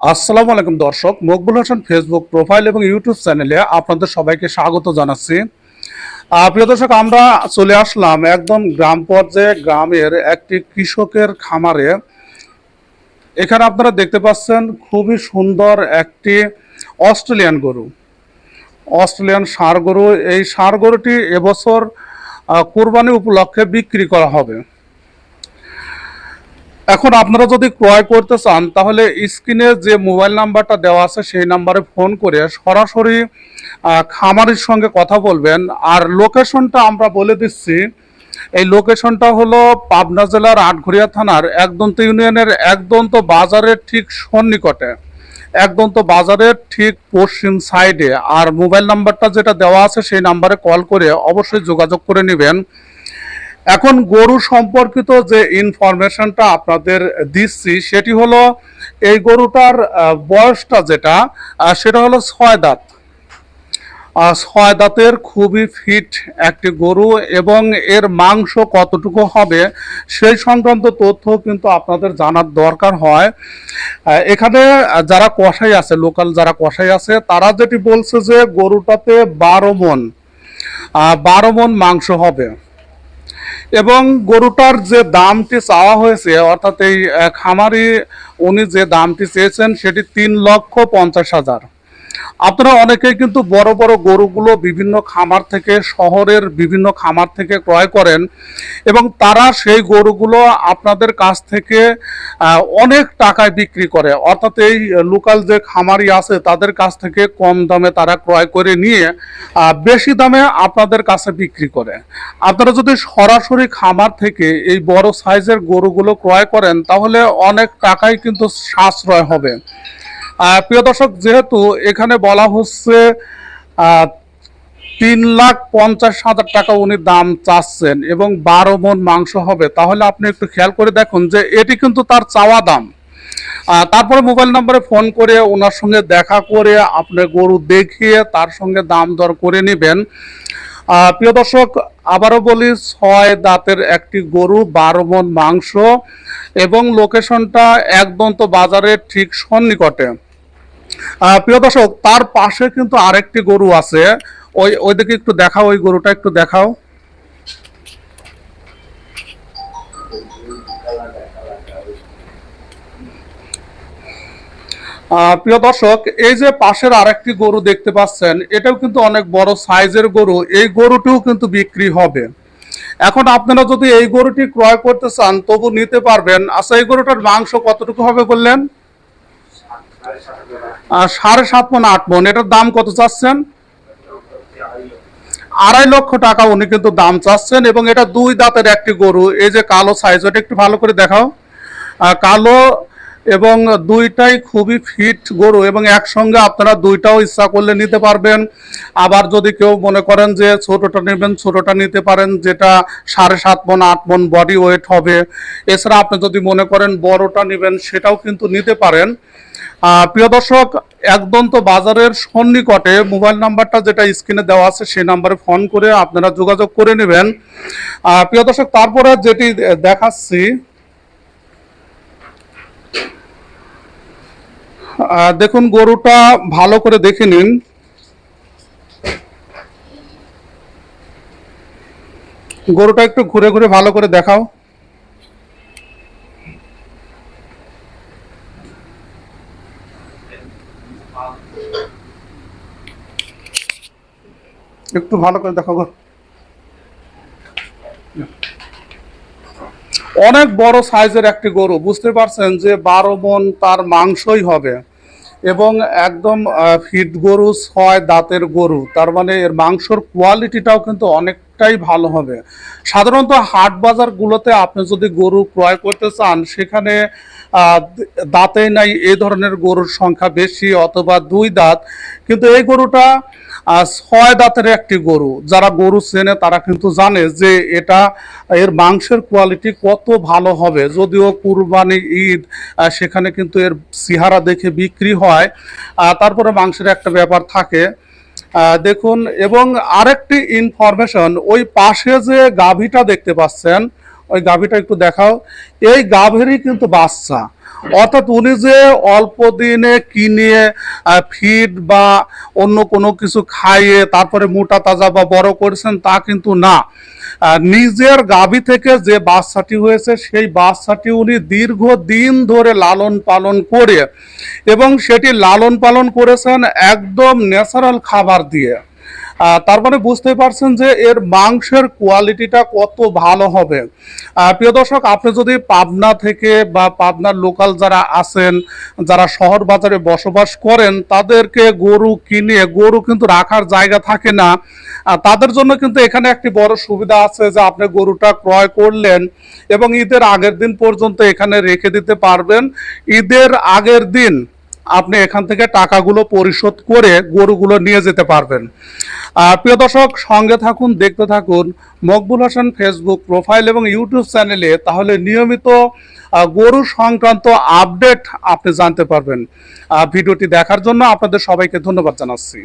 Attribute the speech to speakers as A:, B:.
A: আসসালামু আলাইকুম দর্শক, মকবুল হোসেন ফেসবুক প্রোফাইল এবং ইউটিউব চ্যানেলে আপনাদের সবাইকে স্বাগত জানাচ্ছি। প্রিয় দর্শক, আমরা চলে আসলাম একদম গ্রাম পর্যায়ে গ্রামের একটি কৃষকের খামারে। এখানে আপনারা দেখতে পাচ্ছেন খুবই সুন্দর একটি অস্ট্রেলিয়ান গরু। অস্ট্রেলিয়ান ষাঁড় গরু, এই ষাঁড় গরুটি এবছর কোরবানি উপলক্ষে বিক্রি করা হবে। এখন আপনারা যদি ক্রয় করতে চান, তাহলে স্ক্রিনে যে মোবাইল নাম্বারটা দেওয়া আছে, সেই নাম্বারে ফোন করে সরাসরি খামারির সঙ্গে কথা বলবেন। আর লোকেশনটা আমরা বলে দিচ্ছি। এই লোকেশনটা হলো পাবনা জেলার আটঘরিয়া থানার একদন্ত ইউনিয়নের একদন্ত বাজারের ঠিক সন্নিকটে। একদন্ত বাজারের ঠিক পশ্চিম সাইডে। আর মোবাইল নাম্বারটা যেটা দেওয়া আছে, সেই নাম্বারে কল করে অবশ্যই যোগাযোগ করে নেবেন। এখন গরু সম্পর্কিত যে ইনফরমেশনটা আপনাদের দিচ্ছি, সেটি হলো এই গরুটার বয়সটা যেটা সেটা হলো ছয় দাঁত। ছয় দাঁতের খুবই ফিট একটি গরু এবং এর মাংস কতটুকু হবে সেই সংক্রান্ত তথ্য কিন্তু আপনাদের জানার দরকার হয়। এখানে যারা কষাই আছে, লোকাল যারা কষাই আছে, তারা যেটি বলছে যে গরুটাতে বারো মন বারো মন মাংস হবে। এবং গরুটার যে দামটি চাওয়া হয়েছে, অর্থাৎ এই খামারি, উনি যে দামটি চেয়েছেন, সেটি তিন লক্ষ পঞ্চাশ হাজার। আপনারা অনেকেই কিন্তু বড় বড় গরুগুলো বিভিন্ন খামার থেকে, শহরের বিভিন্ন খামার থেকে ক্রয় করেন এবং তারা সেই গরুগুলো আপনাদের কাছ থেকে অনেক টাকায় বিক্রি করে। অর্থাৎ এই লোকাল যে খামারি আছে, তাদের কাছ থেকে কম দামে তারা ক্রয় করে নিয়ে বেশি দামে আপনাদের কাছে বিক্রি করে। আপনারা যদি সরাসরি খামার থেকে এই বড় সাইজের গরুগুলো ক্রয় করেন, তাহলে অনেক টাকাই কিন্তু সাশ্রয় হবে। প্রিয় দর্শক, যেহেতু এখানে বলা হচ্ছে তিন লাখ পঞ্চাশ হাজার টাকা উনি দাম চাচ্ছেন এবং বারো মন মাংস হবে, তাহলে আপনি একটু খেয়াল করে দেখুন যে এটি কিন্তু তার চাওয়া দাম। তারপরে মোবাইল নম্বরে ফোন করে ওনার সঙ্গে দেখা করে আপনি গরু দেখিয়ে তার সঙ্গে দাম দর করে নেবেন। প্রিয় দর্শক, আবারও বলি, ছয় দাঁতের একটি গরু, বারো মন মাংস এবং লোকেশনটা একদন্ত বাজারের ঠিক সন্নিকটে। প্রিয় দর্শক, তার পাশে কিন্তু আরেকটি গরু আছে। ওই, ওইদিকে একটু দেখাও, ওই গরুটা একটু দেখাও। প্রিয় দর্শক, এই যে পাশের আরেকটি গরু দেখতে পাচ্ছেন, এটাও কিন্তু অনেক বড় সাইজের গরু। এই গরুটিও কিন্তু বিক্রি হবে। এখন আপনারা যদি এই গরুটি ক্রয় করতে চান, তবু নিতে পারবেন। আচ্ছা এই গরুটার মাংস কতটুকু হবে বললেন? সাড়ে সাত মন, আট মন, এটার দাম কত চাচ্ছেন? আড়াই লক্ষ টাকা উনি কিন্তু দাম চাচ্ছেন, এবং এটা দুই দাঁতের একটি গরু। এই যে কালো সাইজ ওটা একটু ভালো করে দেখাও। কালো এবং দুইটাই খুবই ফিট গরু এবং একসঙ্গে আপনারা দুইটাও ইচ্ছা করলে নিতে পারবেন। আবার যদি কেউ মনে করেন যে ছোটটা নেবেন, ছোটটা নিতে পারেন, যেটা সাড়ে সাত মন, আট মন বডি ওয়েট হবে। এছাড়া আপনি যদি মনে করেন বড়টা নেবেন, সেটাও কিন্তু নিতে পারেন। প্রিয় দর্শক, একদম তো বাজারের সন্নিকটে মোবাইল নাম্বারটা যেটা স্ক্রিনে দেওয়া আছে, সেই নাম্বারে ফোন করে আপনারা যোগাযোগ করে নেবেন। প্রিয় দর্শক, তারপরে যেটি দেখাচ্ছি দেখুন, গরুটা ভালো করে দেখে নিন। গরুটা একটু ঘুরে ঘুরে ভালো করে দেখাও। একটু ভালো করে দেখো গো। অনেক বড় সাইজের একটি গরু, বুঝতে পারছেন যে বারো মন তার মাংসই হবে। এবং একদম ফিট গরু ছয় দাঁতের গরু তার মানে এর মাংসর কোয়ালিটিটাও কিন্তু অনেকটাই ভালো হবে। সাধারণত হাট বাজারগুলোতে আপনি যদি গরু ক্রয় করতে চান, সেখানে দাঁতে নাই এই ধরনের গরুর সংখ্যা বেশি অথবা দুই দাঁত। কিন্তু এই গরুটা ছয় দাঁতের একটি গরু। যারা গরু চেনে তারা কিন্তু জানে যে এটা, এর মাংসের কোয়ালিটি কত ভালো হবে। যদিও কুরবানি ঈদ সেখানে কিন্তু এর চেহারা দেখে বিক্রি হয়। তারপরে মাংসের একটা ব্যাপার থাকে। দেখুন, এবং আরেকটি ইনফরমেশন ওই পাশে যে গাভীটা দেখতে পাচ্ছেন, ওই গাভীটা একটু দেখাও, এই গাভীরই কিন্তু বাচ্চা। অর্থাৎ উনি যে অল্প দিনে কিনে ফিড বা অন্য কোনো কিছু খাইয়ে তারপরে মোটা তাজা বা বড় করেছেন তা কিন্তু না। নিজের গাভী থেকে যে বাচ্চাটি হয়েছে সেই বাচ্চাটি উনি দীর্ঘ দিন ধরে লালন পালন করে এবং সেটি লালন পালন করেছেন একদম ন্যাচারাল খাবার দিয়ে। তার মানে বুঝতে পারছেন যে এর মাংসের কোয়ালিটিটা কত ভালো হবে। প্রিয় দর্শক, আপনি যদি পাবনা থেকে বা পাবনার লোকাল যারা আছেন, যারা শহর বাজারে বসবাস করেন, তাদেরকে গরু কিনে, গরু কিন্তু রাখার জায়গা থাকে না। তাদের জন্য কিন্তু এখানে একটি বড় সুবিধা আছে যে আপনি গরুটা ক্রয় করলেন এবং ঈদের আগের দিন পর্যন্ত এখানে রেখে দিতে পারবেন। ঈদের আগের দিন আপনি এখান থেকে টাকাগুলো পরিশোধ করে গরুগুলো নিয়ে যেতে পারবেন। আর প্রিয় দর্শক, সঙ্গে থাকুন, দেখতে থাকুন মকবুল হাসান ফেসবুক প্রোফাইল এবং ইউটিউব চ্যানেলে, তাহলে নিয়মিত গরু সংক্রান্ত আপডেট আপনি জানতে পারবেন। ভিডিওটি দেখার জন্য আপনাদের সবাইকে ধন্যবাদ জানাচ্ছি।